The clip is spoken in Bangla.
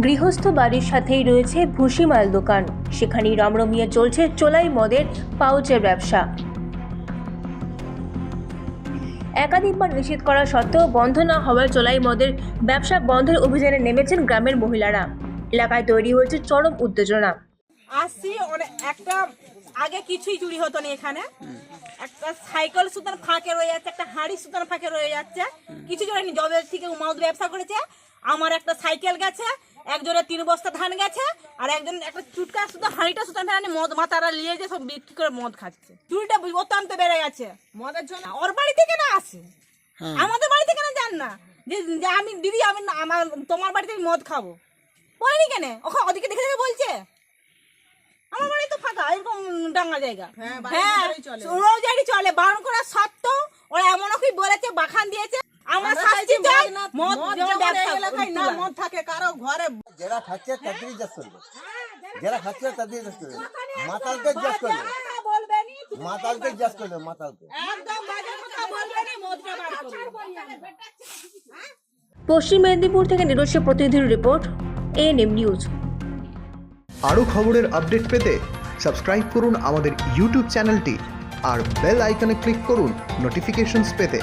গৃহস্থ বাড়ির সাথেই রয়েছে ভুসিমাল দোকান। সেখানেই রমরমিয়ে চলছে চোলাই মদের পাউচের ব্যবসা। একাধিকবার নিষেধ করা সত্ত্বেও বন্ধ না হওয়ায় চোলাই মদের ব্যবসা বন্ধের অভিযানে নেমেছেন গ্রামের মহিলারা। এলাকায় তৈরি হয়েছে চরম উত্তেজনা। আসছি একটা আগে কিছুই চুরি হতো না এখানে। একটা সাইকেল সুতার ফাঁকে রয়ে যাচ্ছে, একটা হাঁড়ি সুতার ফাঁকে রয়ে যাচ্ছে। কিছু জনের জবে থেকে মাউদ ব্যবসা করেছে, আমার একটা সাইকেল গেছে একজনের তিন বস্তা ধান গেছে আর একজন একটা চুটকা সুতো হাঁড়িটা সুতার ধান মদ মাতারা নিয়ে যে সব বিক্রি করে মদ খাচ্ছে। চুরিটা অত্যন্ত বেড়ে গেছে। মদের জন্য ওর বাড়ি থেকে না আসে। আমাদের বাড়ি থেকে না যান না। যে যে আমি দিদি আমি আমার তোমার বাড়িতে মদ খাব। বলেনি কেন? ওখানে ওদিকে দেখে দেখে বলছে। আমার বাড়ি তো ফাঁকা এরকম ডাঙ্গা জায়গা। হ্যাঁ রোজারি চলে। বারণ করা সত্ত্বেও ওরা এমন কি বলেছে বাখান দিয়েছে। আমরা শাস্তি চাই। মদ যেমন না মদ থাকে কারও ঘরে যারা খাচ্ছে তাদেরই জাজ করবে যারা খাচ্ছে তাদেরই জাজ করবে মাতালকে জাজ করবে মাতালকে জাজ করবে মাতালকে একদম বাজে কথা বলবেনি মদটা বার পশ্চিম মেদিনীপুর থেকে নিজস্ব প্রতিনিধির রিপোর্ট এএনএম নিউজ আরও খবরের আপডেট পেতে সাবস্ক্রাইব করুন আমাদের ইউটিউব চ্যানেলটি আর বেল আইকনে ক্লিক করুন নোটিফিকেশনস পেতে।